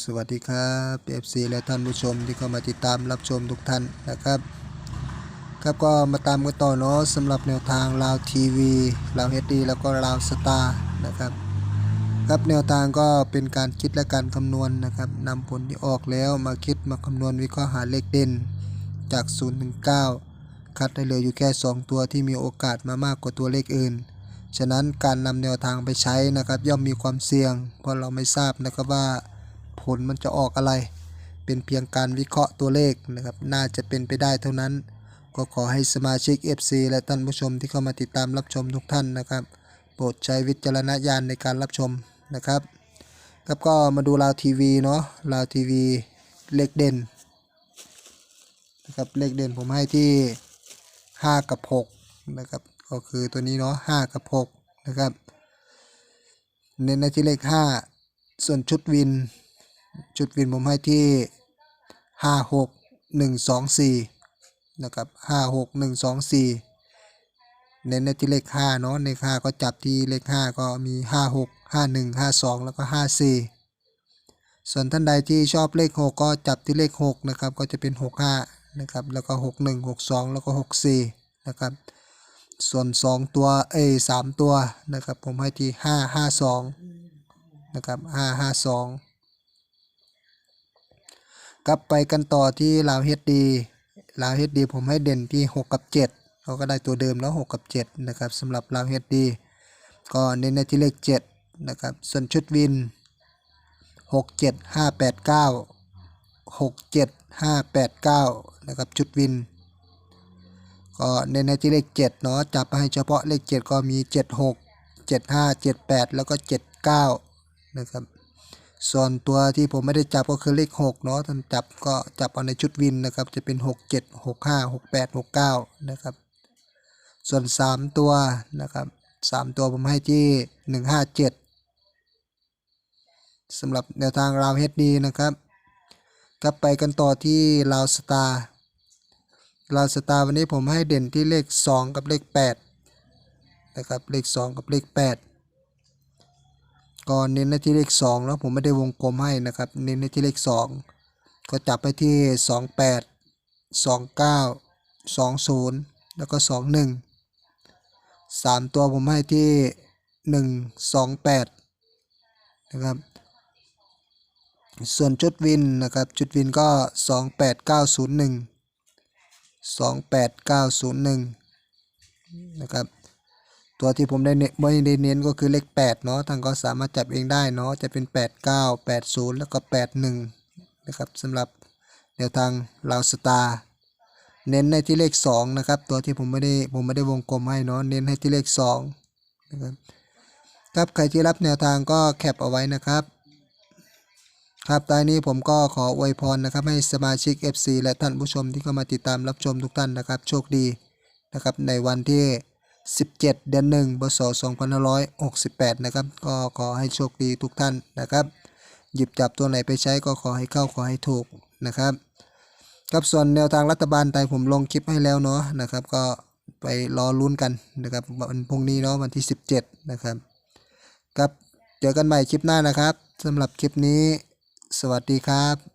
สวัสดีครับเอฟซีและท่านผู้ชมที่เข้ามาติดตามรับชมทุกท่านนะครับ ครับก็มาตามกันต่อเนาะสำหรับแนวทางลาวทีวีลาวเฮดดีแล้วก็ลาวสตาร์นะครับครับแนวทางก็เป็นการคิดและการคำนวณนะครับนำผลที่ออกแล้วมาคิดมาคำนวณวิเคราะห์หาเลขเด่นจาก0ถึง9คัดได้เหลืออยู่แค่ 2 ตัวที่มีโอกาสมามากกว่าตัวเลขอื่น ฉะนั้นการนำแนวทางไปใช้นะครับ ย่อมมีความเสี่ยง เพราะเราไม่ทราบนะครับว่า ผลมันจะออกอะไร เป็นเพียงการวิเคราะห์ตัวเลขนะครับ น่าจะเป็นไปได้เท่านั้น ก็ขอให้สมาชิก FC และท่านผู้ชมที่เข้ามาติดตามรับชมทุกท่านนะครับ โปรดใช้วิจารณญาณในการรับชมนะครับครับก็มาดูลาวทีวีเนาะลาวทีวีเลขเด่นนะครับเลขเด่นผมให้ที่ 5 กับ 6 นะครับ ก็คือตัวนี้เนาะ5กับ 6 นะครับ เน้นในที่เลข 5 ส่วนชุดวิน ชุดวินผมให้ที่ 5 6 1 2 4 นะครับ 5 6 1 2 4เน้นในที่เลข5เนาะใน5ก็จับที่เลข 5 ก็มี 5 6 5 1 5 2 แล้วก็ 5 4 ส่วนท่านใดที่ชอบเลข 6 ก็จับที่เลข 6 นะครับ ก็จะเป็น 6 5 นะครับ แล้วก็ 6 1 6 2 แล้วก็ 6 4 นะครับ ส่วน 2 ตัวเอ้ย3ตัวนะครับ ผมให้ที่ 5 5 2 นะครับ 5 5 2 กลับไปกันต่อที่ลาวเฮดดีลาวเฮดดีผมให้เด่นที่ 6 กับ 7เขาก็ได้ตัวเดิมแล้ว6กับ 7 นะครับสำหรับลาวเฮดดีก็เน้นในที่เลข 7 นะครับ ส่วนชุดวิน 6 7 5 8 9 6 7 5 8 9 นะครับ ชุดวิน ก็เน้นในที่เลข 7 เนาะจับมาให้เฉพาะเลข 7 ก็มี 7 6 7 5 7 8 แล้วก็ 7 9 นะครับ ส่วนตัวที่ผมไม่ได้จับก็คือเลข6เนาะท่านจับก็จับเอาในชุดวินนะครับ จะเป็น 6 7 6 5 6 8 6 9 นะครับ ส่วน 3 ตัวนะครับ 3 ตัวผมให้ที่ 1 5 7สำหรับแนวทางราวเฮดดีนะครับกลับไปกันต่อที่ราวสตาร์ราวสตาร์วันนี้ผมให้เด่นที่เลข 2 กับเลข8นะครับเลข 2 กับเลข 8 ก็เน้นในที่เลข2แล้วผมไม่ได้วงกลมให้นะครับ เน้นในที่เลข 2 ก็จับไปที่ 28 29 20 แล้วก็ 21 3 ตัวผมให้ที่ 128 นะครับ ส่วนชุดวินนะครับชุดวินก็ 28901 28901 นะครับ ตัวที่ผมได้เนไม่ได้เน้นก็คือเลข8เนาะท่านก็สามารถจับเองได้เนาะจะเป็น 89 80 แล้วก็ 81 นะครับสำหรับแนวทางลาวสตาร์เน้นในที่เลข 2 นะครับ ตัวที่ผมไม่ได้ผมไม่ได้วงกลมให้เนาะเน้นให้ที่เลข2นะครับครับใครที่รับแนวทางก็แคปเอาไว้นะครับครับตอนนี้ผมก็ขออวยพรนะครับให้สมาชิก FC และท่านผู้ชมที่เข้ามาติดตามรับชมทุกท่านนะครับ โชคดีนะครับในวันที่ 17 เดือน1พศ2568 นะครับ ก็ขอให้โชคดีทุกท่านนะครับ หยิบจับตัวไหนไปใช้ก็ขอให้เข้าขอให้ถูกนะครับครับส่วนแนวทางรัฐบาลไทยผมลงคลิปให้แล้วเนาะนะครับ ก็ไปรอลุ้นกันนะครับวันพรุ่งนี้เนาะวันที่ 17 นะครับครับเจอกันใหม่คลิปหน้านะครับสำหรับคลิปนี้ สวัสดีครับ